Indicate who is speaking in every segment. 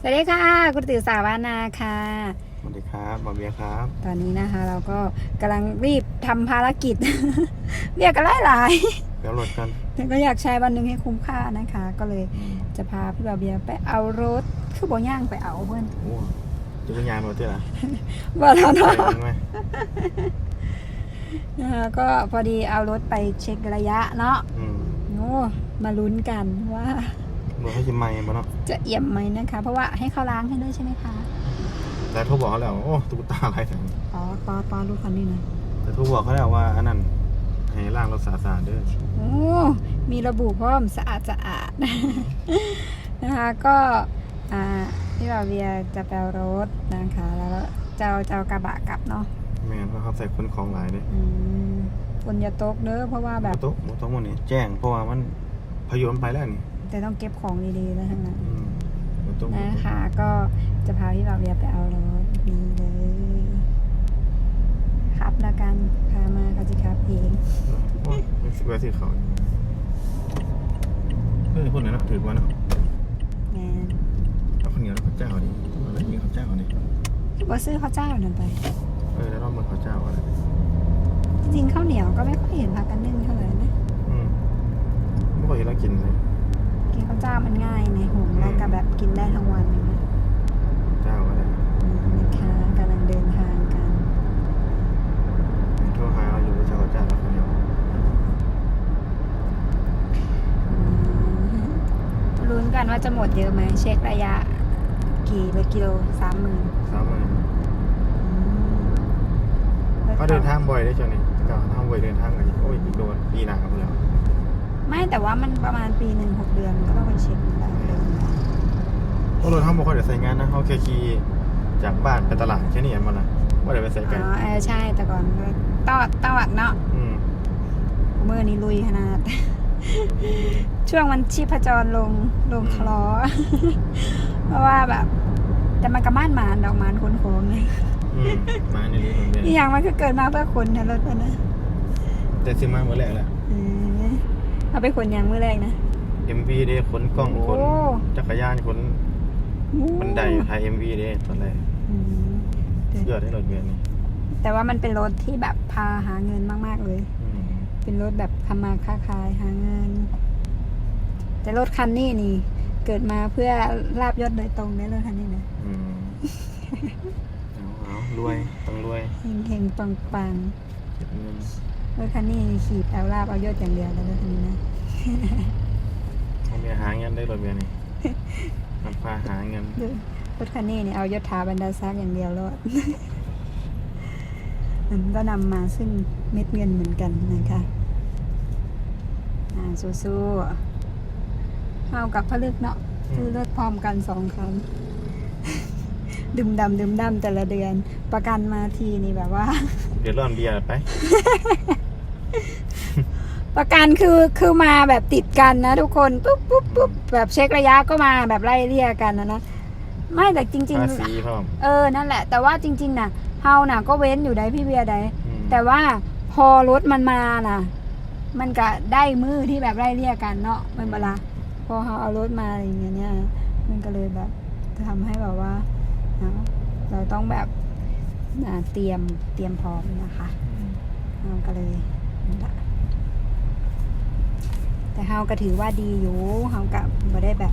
Speaker 1: สวัสดีค่ะ คุณติ๋วสาวานาค่ะ
Speaker 2: สวัสดีครับบอเบียร์ครับ
Speaker 1: ตอนนี้นะคะ เราก็กำลังรีบทำภารกิจ เรียกกันหลายหลาย
Speaker 2: เดี๋ยวโหลดกัน
Speaker 1: ๆแต่ก็อยากใช้วันหนึ่งให้คุ้มค่านะคะ ก็เลยจะพาพี่บาเบียไปเอารถคือบ่ย่างไปเอาเพื่อน
Speaker 2: โอ้จะเป็นยานหมดที่ละ
Speaker 1: บ่แล้ว
Speaker 2: ใช่
Speaker 1: เนาะ
Speaker 2: ไหม
Speaker 1: นะคะก็พอดีเอารถไปเช็คระยะเนาะ
Speaker 2: อืม
Speaker 1: โอ้มาลุ้นกันว่า
Speaker 2: รถให้ชิมไม่มาเนาะ
Speaker 1: จะเอี่ยมไหมนะคะ เพราะว่าให้เขาล้างให้ด้วยใช่ไหมคะ
Speaker 2: แต่โทรบอกเขาแล้วโอ้ตุ๊กตาอะไรแสง
Speaker 1: อ๋อปอปอรู้คันนี้นะ
Speaker 2: แต่โทรบอกเขาแล้วว่าอันนั้นให้ล่างรถสาสาเด้อ
Speaker 1: โอ้มีระบุพร้อมสะอาดสะอาดนะคะก็อ่าที่เราเวียจะแปลรถนะคะ แล้วเจ้าเจ้ากระบะกลับเนาะ
Speaker 2: แม่นเพราะเขาใส่คนของหลายเด้
Speaker 1: อืมฝนอย่าตกเด้อเพราะว่าแบบ
Speaker 2: โต๊ะโต๊ะหมดนี่แจ้งเพราะว่ามันพยนต์ไปแล้วนี่
Speaker 1: แต่ต้องเก็บของดีๆนะทั้งนั้น
Speaker 2: อืมโต๊ะ
Speaker 1: นะคะ ก็จะพาพี่เราเวียไปเอารถนี่เลยขับแล้วกันพามาเขาจะขับเอง
Speaker 2: โอ้ยไม่ซื้อไว้ซื้อเขาเฮ้ยคนไหนนับถือว่าเนาะ
Speaker 1: แงน
Speaker 2: เอาข้าวเหนียวแล้วข้าวเจ้าดิเอาแล้วมีข้าวเจ้าดิ
Speaker 1: ว่าซื้อข้าวเจ้านั่นไป
Speaker 2: เออแล้วเรามาข้าวเจ้าอะไร
Speaker 1: จริงๆข้าวเหนียวก็ไม่ค่อยเห็นพากันนึ่งเท่าไหร่นะ
Speaker 2: อืมไม่ค่อยเห็นเรากินเลย
Speaker 1: กินข้าวเจ้ามันง่ายในหุงแล้วก็แบบกินได้ทั้งวันอย่างเงี้ย
Speaker 2: เจ้าอะไร
Speaker 1: นี่นะคะกำลังเดินทางกัน
Speaker 2: โทรหาเราอยู่เจ้าข้าวเจ้าแล้วคนเดียว
Speaker 1: อืมลุ้นกันว่าจะหมดเยอะไหมเช็คระยะ กี่เลยกิโลสามหมื่น
Speaker 2: สามหมื่นเขาเดินทางบ่อยได้จนนี่เจ้าทางบ่อยเดินทางกันโอ้ยอีกโดนปีหนาครับแล้ว
Speaker 1: ไม่ แต่ว่ามันประมาณปีหนึ่งหกเดือนก็ต้องไปเช็คแล้วเดิน
Speaker 2: เพราะรถทางบ่ค่อยได้ใส่งานนะเขาแค่ขี่จากบ้านไปตลาดแค่นี้เองมันละว่าได้ไปใส่
Speaker 1: อ๋
Speaker 2: ไกัน
Speaker 1: อเออใช่แต่ก่อนก็ตอดตอดเนาะ
Speaker 2: อืม
Speaker 1: เมื่อนี้ลุยขนาด ช่วงมันชีพจรลงลงคลอ เพราะว่าแบบ แต่มันกระม่านหมานดอกหมานคนโค้งไง
Speaker 2: อืมมาในนี้ผม
Speaker 1: อีก
Speaker 2: เนี่ย
Speaker 1: อย่างมันก็เกิดมาเพื่อคนนะรถมันนะ
Speaker 2: แต่ซื้อมาเมื่อแรกแหละ
Speaker 1: เออเอาไปขนยางมือแรกนะ
Speaker 2: MV เด้ขนกล้องขน
Speaker 1: โอ้
Speaker 2: จักรยานขนบันไดถ่าย MV เด้ตอนแรก
Speaker 1: อืม
Speaker 2: ยอดให้รถเบียนนี่
Speaker 1: แต่ว่ามันเป็นรถที่แบบพาหาเงินมากๆเลย
Speaker 2: อืม
Speaker 1: เป็นรถแบบทำมาค้าขายหาเงิน แต่รถคันนี้นี่ เกิดมาเพื่อลาบยศโดยตรงในรถคันนี้นะ
Speaker 2: อืมเอาเอารวยต้องรวย
Speaker 1: เฮงเฮงปังปัง
Speaker 2: เก็บเงิน
Speaker 1: ๆ รถคันนี้ขี่เอาลาบเอายศอย่างเดียวแล้วรถคันนี้นะ
Speaker 2: เอาเมียหาเงินได้รถเบียนนี่มันพาหาเงิน
Speaker 1: ดูรถคันนี้นี่เอายศถาบรรดาศักดิ์อย่างเดียวรอดมันก็นำมาซึ่งเม็ดเงินเหมือนกันนะคะอ่าสู้ๆเอากับพลึกเนาะ
Speaker 2: อืม
Speaker 1: ซื้อรถพร้อมกันสองคันดื่มดำดื่มดำแต่ละเดือน ประกันมาทีนี่แบบว่า
Speaker 2: เดือดร้อนเบียร์ไป
Speaker 1: ประกันคือคือมาแบบติดกันนะทุกคนปุ๊บปุ๊บปุ๊บแบบเช็คระยะก็มาแบบไล่เลี่ยกันนะนะไม่แต่จริง
Speaker 2: ภาษีพร้อม
Speaker 1: ๆ เออนั่นแหละ แต่ว่าจริง ๆ น่ะเฮาน่ะ ก็เว้นอยู่ได้พี่เบียร์ได้
Speaker 2: อืม
Speaker 1: แต่ว่าพอรถมันมาน่ะ มันก็ได้มือที่แบบไล่เลี่ยกันเนาะมันเวลาพอเขาเอารถมาอย่างเงี้ยเนี่ยมันก็เลยแบบทำให้แบบว่าเนาะเราต้องแบบอ่าเตรียมเตรียมพร้อมนะคะ
Speaker 2: อืม
Speaker 1: เราก็เลยนั่นล่ะ แต่เฮาก็ถือว่าดีอยู่เฮาก็บ่ได้แบบ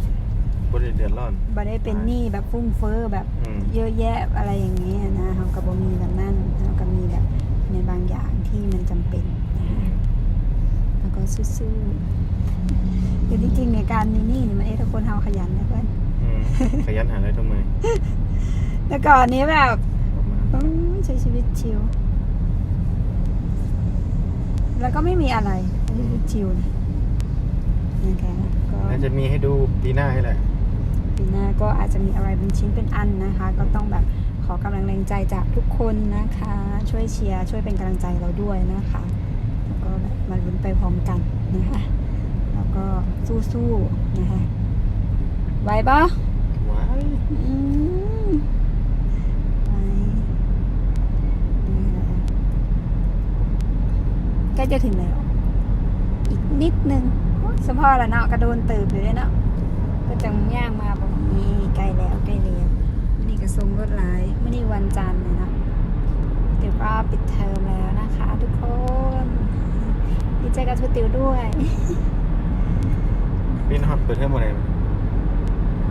Speaker 2: บ่ได้เดือดร้อน
Speaker 1: บ่ได้เป็นหนี้แบบฟุ้งเฟ้อแบบ
Speaker 2: อืม
Speaker 1: เยอะแยะอะไรอย่างนี้นะเฮาก็บ่มีแบบนั้นเฮาก็มีแบบในบางอย่างที่มันจำเป็น
Speaker 2: อื
Speaker 1: นะคะ
Speaker 2: ม
Speaker 1: แล้วก็สู้ๆคือจริงๆในการมีหนี้นี่มันเอ๊ะถ้าคนเฮาขยันนะเพื่อน
Speaker 2: อืมขยันหาอะไรทุกมือ
Speaker 1: แต่ก่อนนี้แบบ
Speaker 2: ประมาณ
Speaker 1: อืมใช้ชีวิตชิล แล้วก็ไม่มีอะไรใช้ชีวิตชิลนะนะคะก็
Speaker 2: น่าจะมีให้ดูปีหน้าให้แหละ
Speaker 1: ปีหน้าก็อาจจะมีอะไรเป็นชิ้นเป็นอันนะคะ ก็ต้องแบบขอกำลังแรงใจจากทุกคนนะคะ ช่วยเชียร์ช่วยเป็นกำลังใจเราด้วยนะคะแล้วก็แบบมาลุ้นไปพร้อมกันนะคะแล้วก็สู้ๆนะคะไหวปะ
Speaker 2: ว้าย
Speaker 1: อืมไหวนะคะใกล้จะถึงแล้ว อีกนิดนึงโอ๊ยสะพอแล้วเนาะกระโดนตืบอยู่ด้วยเนาะก็จังย่างมาบอกนี่ใกล้แล้วใกล้วันจันทร์เลยนะเดี๋ยวก็ปิดเทอมแล้วนะคะ ทุกคนดีใจกับทุกติวด้วย
Speaker 2: ปีนฮอตเปิดเทอมอะไร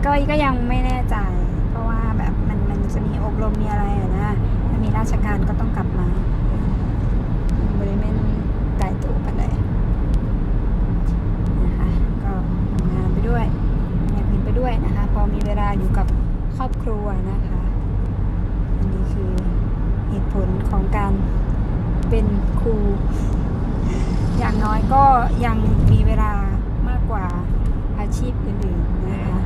Speaker 1: ก็ก็ยังไม่แน่ใจ เพราะว่าแบบมันมันจะมีอบรมมีอะไรอะนะถ้ามีราชการก็ต้องกลับมาบริเวณไก่ตัวไปเลยนะคะก็ทำงานไป ด้วยอย่างอื่นไปด้วยนะคะ พอมีเวลาอยู่กับครอบครัวนะคะ อันนี้คือเหตุผลของการเป็นครู อย่างน้อยก็ยังมีเวลามากกว่าอาชีพอื่นๆนะคะ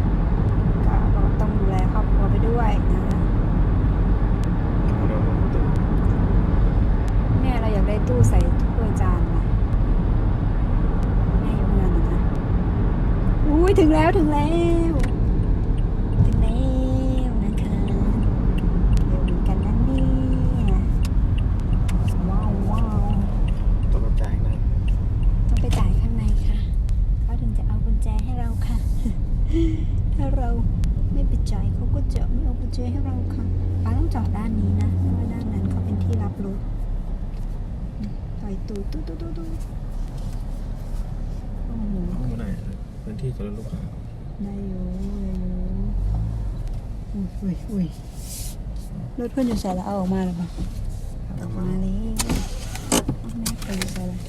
Speaker 1: ก็ก็ต้องดูแลครอบครัวไปด้วยนะ
Speaker 2: เดี๋ยวผมตื่น
Speaker 1: แม่เราอยากได้ตู้ใส่ถ้วยจานนะแม่อยู่เงินนะอุ้ย ถึงแล้วถึงแล้ว ถึงแล้วนะคะเร็วเหมือนกันนะเนี่ยว้าวว้าว
Speaker 2: ต้องกระจายนะ
Speaker 1: ต้องไปจ่ายข้างในค่ะเขาถึงจะเอากุญแจให้เราค่ะ ถ้าเราไม่ไปจ่ายเขาก็จะไม่เอากุญแจให้เราค่ะป้าต้องจอดด้านนี้นะเพราะว่าด้านนั้นเขาเป็นที่รับรถอืมต่อยตูดตู้ตู้ตู้ตู้โอ้โห
Speaker 2: ไม่ได้พื้นที่สำหรับลูกค้า
Speaker 1: ได้อยู่ได้อยู่อุ้ยอุ้ยอุ้ยรถเพื่อนอยู่ใส่แล้วเอาออกมาหรือเปล่าเอาออกมาเลยเอาแม่ไปอยู่ใส่แล้ว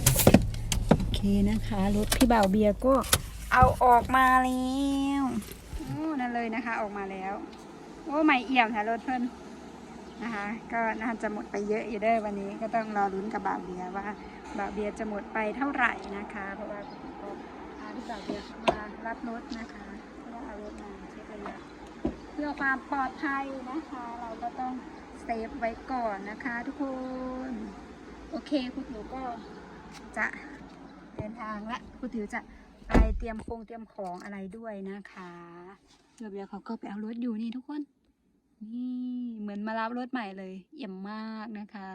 Speaker 1: โอเคนะคะรถพี่บ่าวเบียร์ก็เอาออกมาแล้วโอ้นั่นเลยนะคะออกมาแล้วโอ้ไม่เอี่ยมค่ะรถเพื่อนนะคะ ก็น่าจะหมดไปเยอะอยู่เด้อวันนี้ก็ต้องรอลุ้นกับบ่าวเบียร์ว่าบ่าวเบียร์จะหมดไปเท่าไหร่นะคะ เพราะว่าก็พาพี่บ่าวเบียร์เข้ามา รับรถนะคะเพื่อเอารถมาเช็คระยะเพื่อความปลอดภัยนะคะ เราก็ต้องเซฟไว้ก่อนนะคะทุกคน โอเคคุณหนูก็จะเดินทางละคุณถิวจะไปเตรียมโครงเตรียมของอะไรด้วยนะคะเดี๋ยวเบียเขาก็ไปเอารถอยู่นี่ทุกคน นี่เหมือนมารับรถใหม่เลยเยี่ยมมากนะคะ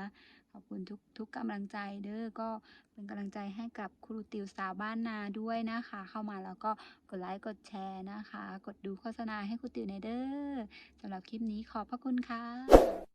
Speaker 1: อบคุณทุกทุกกำลังใจเด้อก็เป็นกำลังใจให้กับครูติวสาวบ้านนาด้วยนะคะ เข้ามาแล้วก็กดไลค์กดแชร์นะคะ กดดูโฆษณาให้ครูติวในเด้อสำหรับคลิปนี้ขอบพระคุณค่ะ